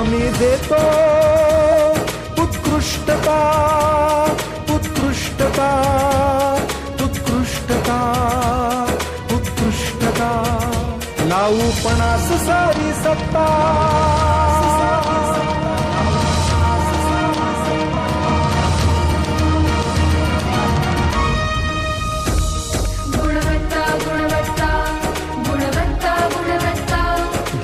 हमी देतो उत्कृष्टता उत्कृष्टता उत्कृष्टता उत्कृष्टता. लावू पणास सारी सत्ता.